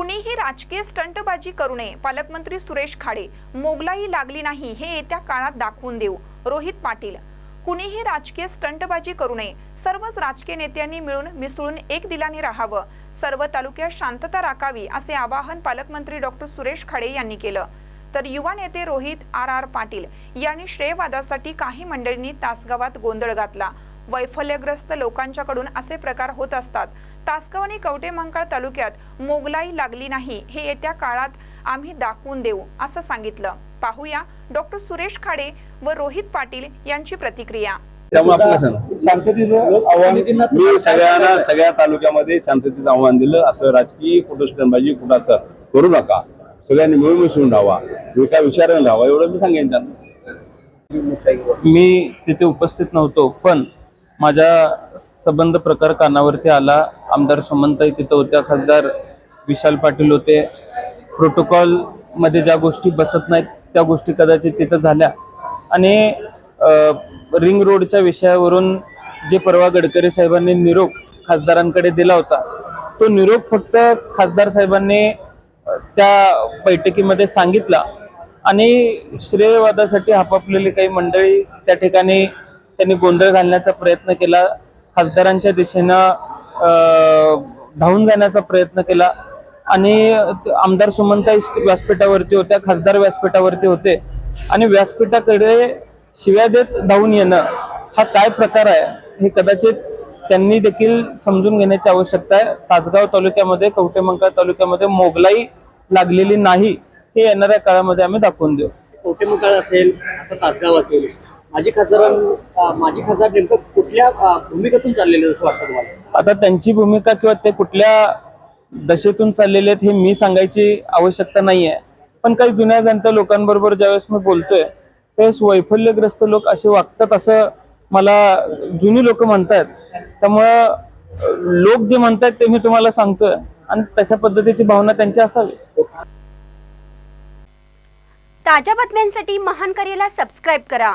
कुणीही राजकीय स्टंटबाजी करू नये. पालकमंत्री सुरेश खाडे मोगलाई लागली नाही हे येत्या काळात दाखवून देऊ. रोहित पाटील कुणीही राजकीय स्टंटबाजी करू नये. सर्वच राजकीय नेत्यांनी मिळून मिसळून एक दिलाने राहावं. सर्व तालुक्यात शांतता राखावी असे आवाहन पालकमंत्री डॉक्टर सुरेश खाडे यांनी केलं. तर युवा नेते रोहित आर आर पाटील यांनी श्रेयवादासाठी काही मंडळींनी तासगावात गोंधळ घातला. वैफल्यग्रस्त लोकांच्याकडून असे प्रकार होत असतात. तासगाव आणि कवटेमंकाळ तालुक्यात मोगलाई लागली नाही हे येत्या काळात आम्ही दाखवून देऊ असं सांगितलं. पाहूया डॉक्टर सुरेश खाडे व रोहित पाटील यांची प्रतिक्रिया. त्यामुळे आपलं आव्हान मी सगळ्यांना सगळ्या तालुक्यामध्ये शांततेचं आव्हान दिलं. असं राजकीय कुठं स्टंटबाजी कुठं असं करू नका. सगळ्यांनी मिळून मिसळून राहावा. एका विचाराने राहावा एवढं मी सांगेन त्यांना. मी तिथे उपस्थित नव्हतो पण माझ्या संबंध प्रकार कानावरती आला. आमदार सुमनताई तिथं होत्या. खासदार विशाल पाटील होते. प्रोटोकॉलमध्ये ज्या गोष्टी बसत नाहीत त्या गोष्टी कदाचित तिथं झाल्या. आणि रिंग रोडच्या विषयावरून जे परवा गडकरी साहेबांनी निरोप खासदारांकडे दिला होता तो निरोप फक्त खासदार साहेबांनी त्या बैठकीमध्ये सांगितला. आणि श्रेयवादासाठी हापापलेली काही मंडळी त्या ठिकाणी त्यांनी गोंधळ घालण्याचा प्रयत्न केला. खासदारांच्या दिशेनं धावून जाण्याचा प्रयत्न केला. आणि आमदार सुमंता व्यासपीठावरती होत्या खासदार व्यासपीठावरती होते. आणि व्यासपीठाकडे शिव्या देत धावून येणं हा काय प्रकार आहे हे कदाचित त्यांनी देखील समजून घेण्याची आवश्यकता आहे. तासगाव तालुक्यामध्ये कवटेमंकाळ तालुक्यामध्ये मोगलाई लागलेली नाही. हे येणाऱ्या काळामध्ये आम्ही दाखवून देऊ. कवटेमंकाळ असेल तासगाव असेल माजी खासदारां माजी खासदार नेमकं कुठल्या भूमिकेतून चाललेलं असं वाटतं तुम्हाला? आता त्यांची भूमिका किंवा ते कुठल्या दशेतून चाललेले आहेत हे मी सांगायची आवश्यकता नाही आहे पण काही जुन्या जाणत्या लोकांबरोबर ज्यावेळेस मी बोलतोय त्यावेळेस वैफल्यग्रस्त लोक असे वागतात असं मला जुनी लोक म्हणतात. त्यामुळं लोक जे म्हणतात ते मी तुम्हाला सांगतोय आणि तशा पद्धतीची भावना त्यांची असावी. ताज्या बातम्यांसाठी महान करेला सबस्क्राईब करा.